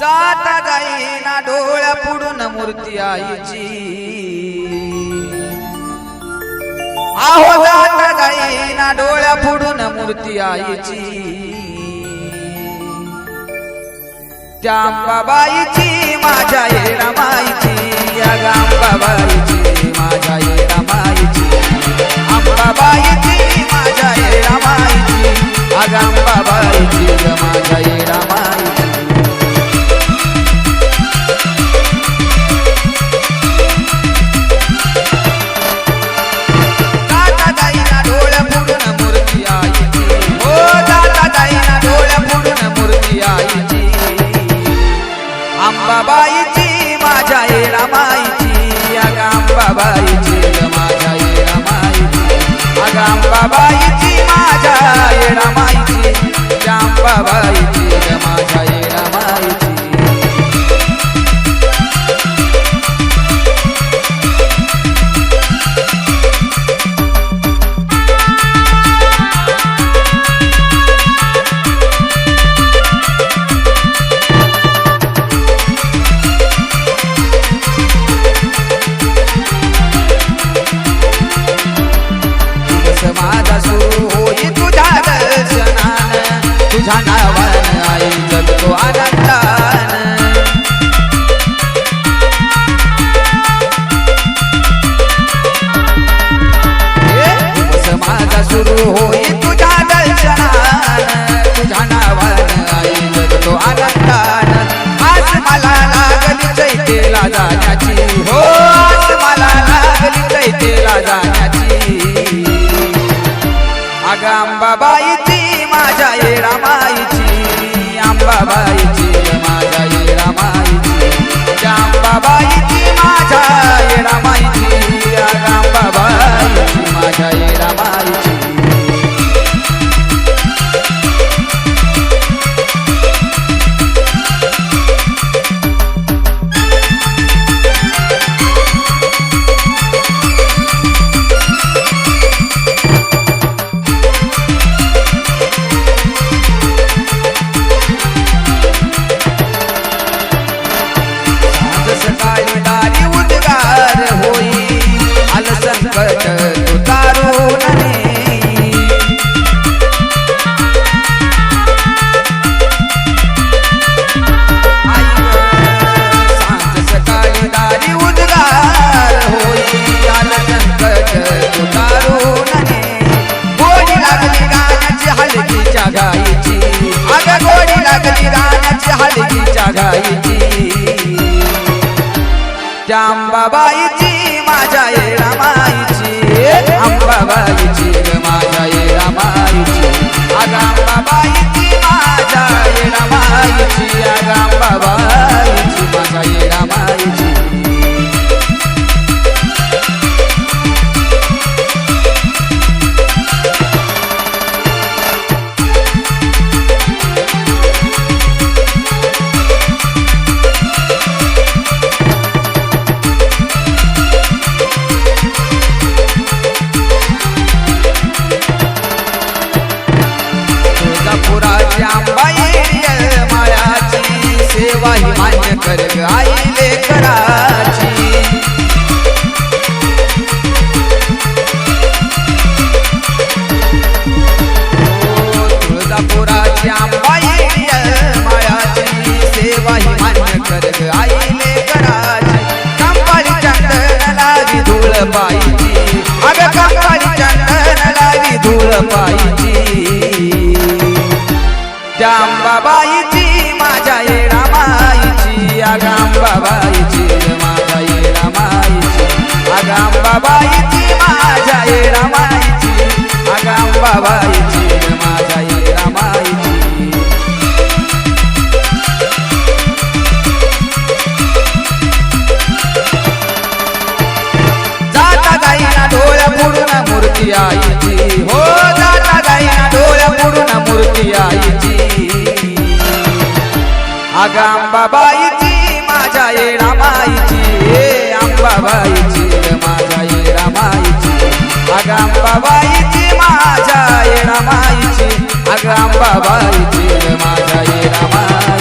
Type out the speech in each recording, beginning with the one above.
जाता जाई ना डोळ्या पुढून मूर्ती आईची. आहो जाता जाई ना डोळ्या पुढून मूर्ती आईची. त्या बाबाईची माझ्या येणा माईची या गांबाबाईची माझ्या येणा माईची अंबाबाईची माझ्या येणा माईची आगांबाबाईची माझ्या येणा माईची Bye. अगा अंबाबाईची माझ्या ये रामाईची. हे अंबाबाईची माझ्या ये रामाईची. अगा अंबाबाईची माझ्या ये रामाईची. अगा अंबाबाईची माझ्या ये रामाई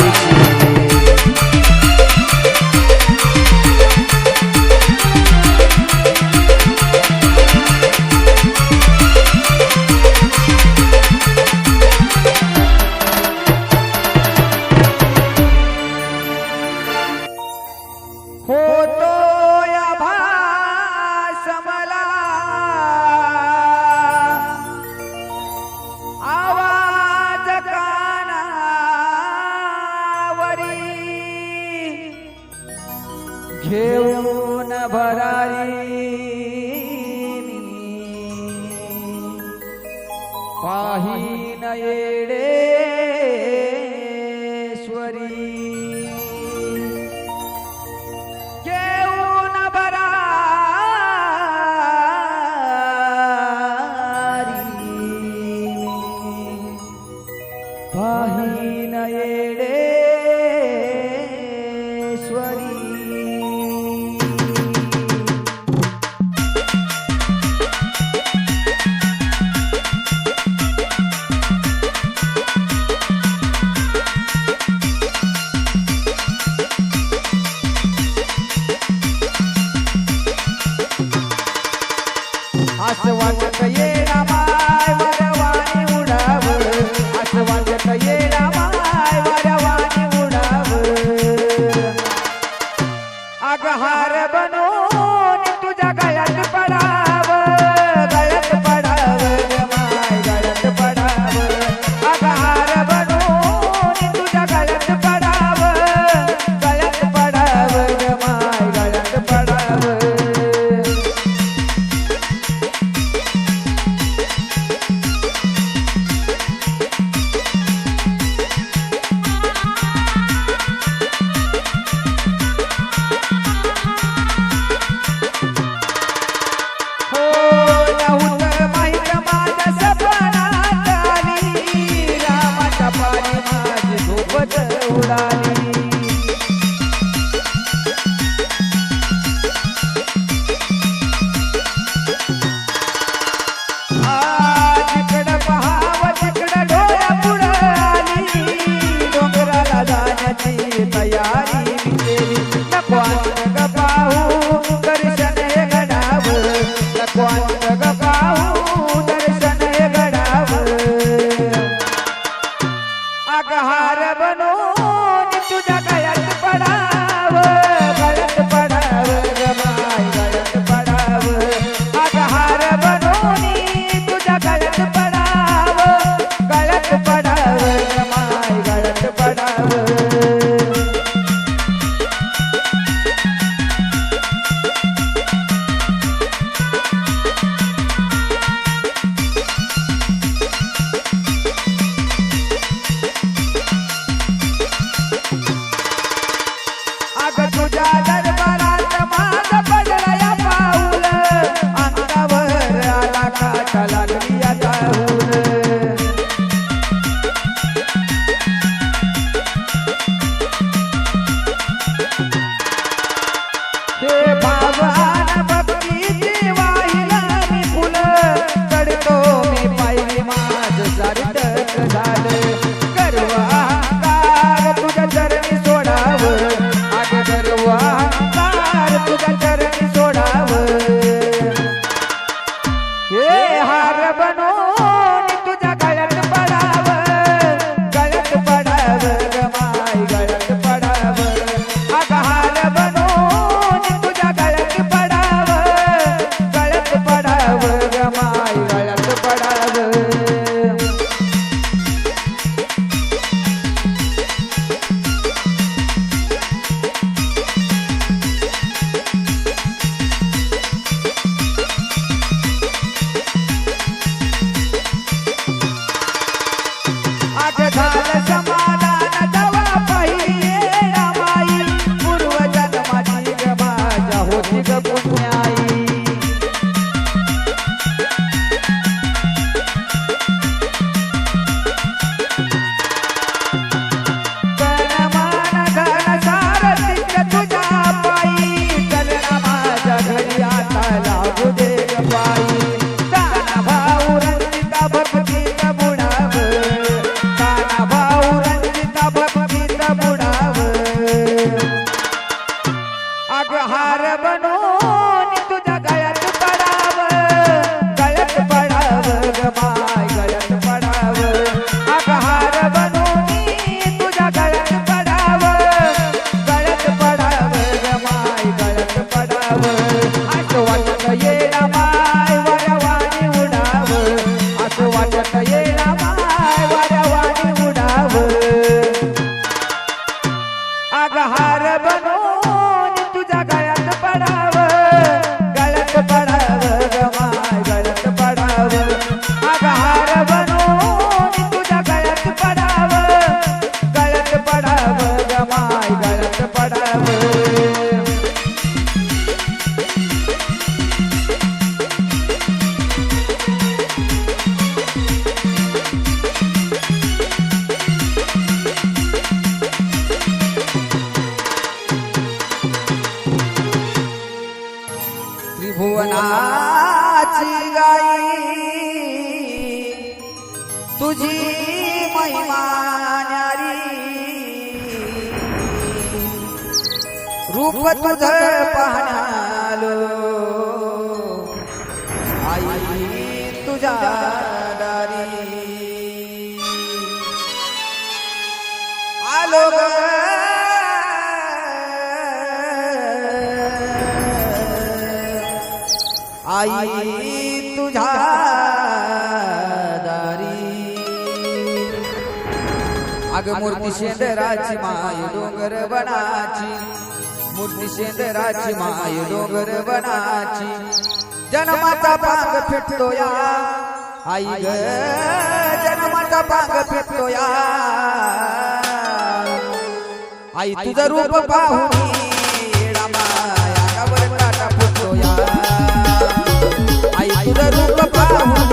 रूप तुझ आई तुझ्या दारी. आलो आई तुझ्या दारी. अग मूर्ती शेंदराची माय डोंगर बनाची मोठी शेंदराची माय डोंगर वनाची. जन्माचा पांग फिटतो या आई ग जन्माचा पांग फिटतो या आई तुझं रूप पाहून आई तुझं रूप पाहून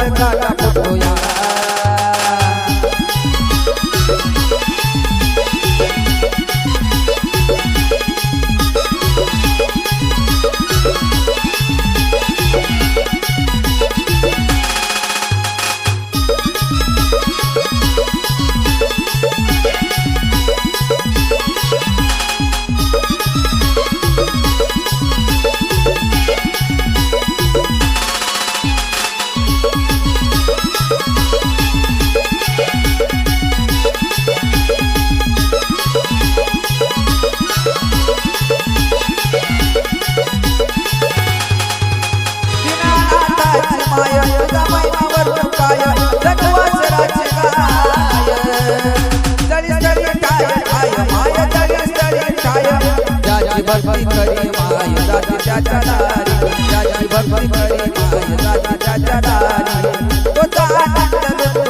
muerta भक्ती करी माय दादा त्याच्या दारी. त्याची भक्ती करी माय दादा त्याच्या दारी. तो दादा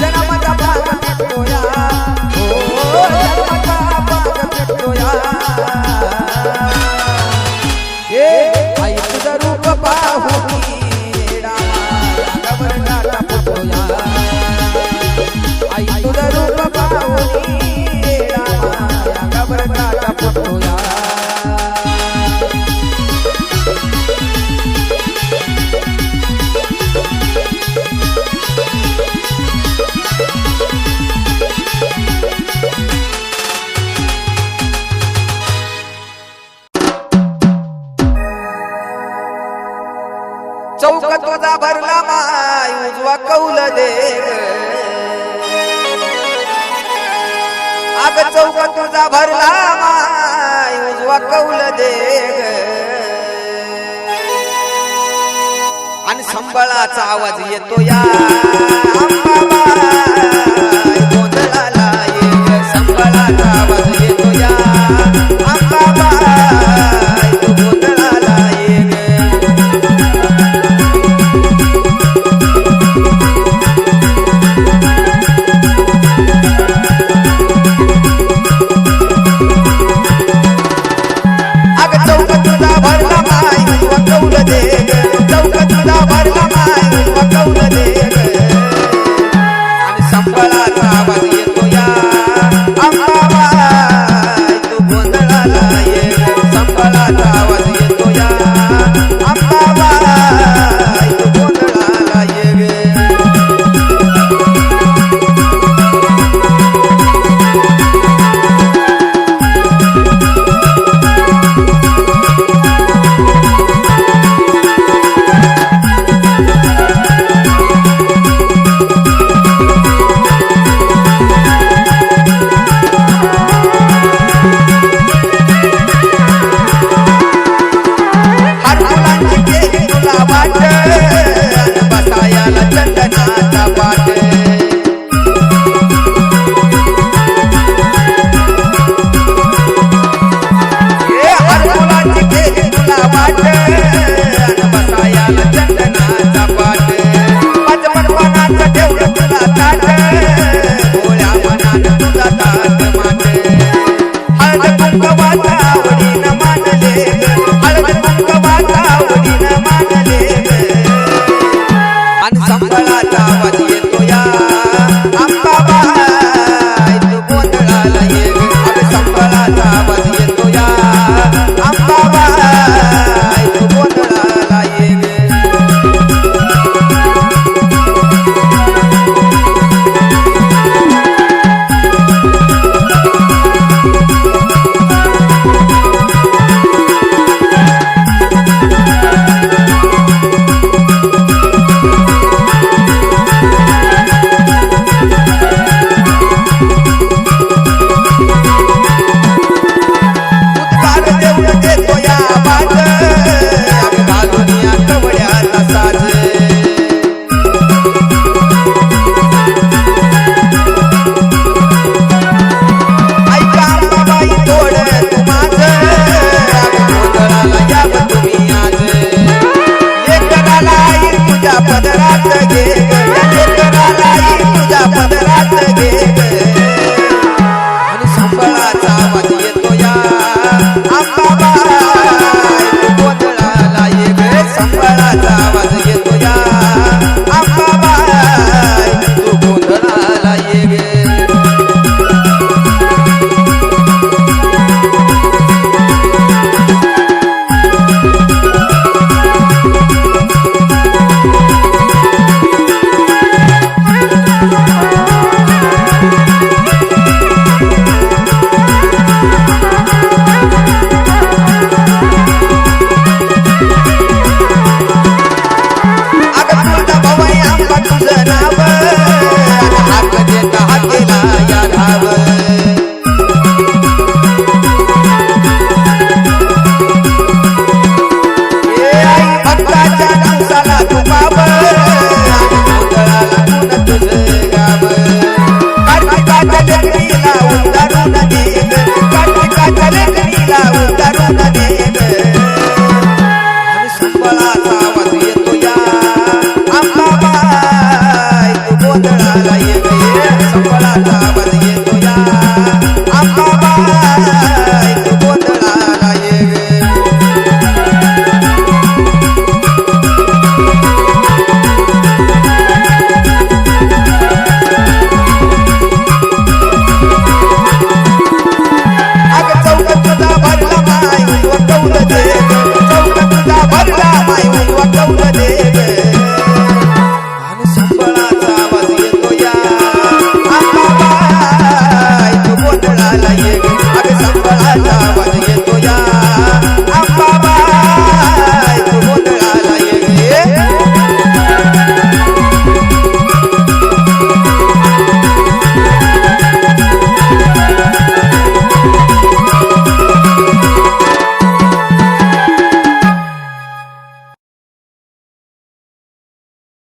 जनामध्ये तुझा भरला माय उजवा कौल देव आग चौक तुझा भरला माय उजवा कौल देव आणि संबळाचा आवाज येतो या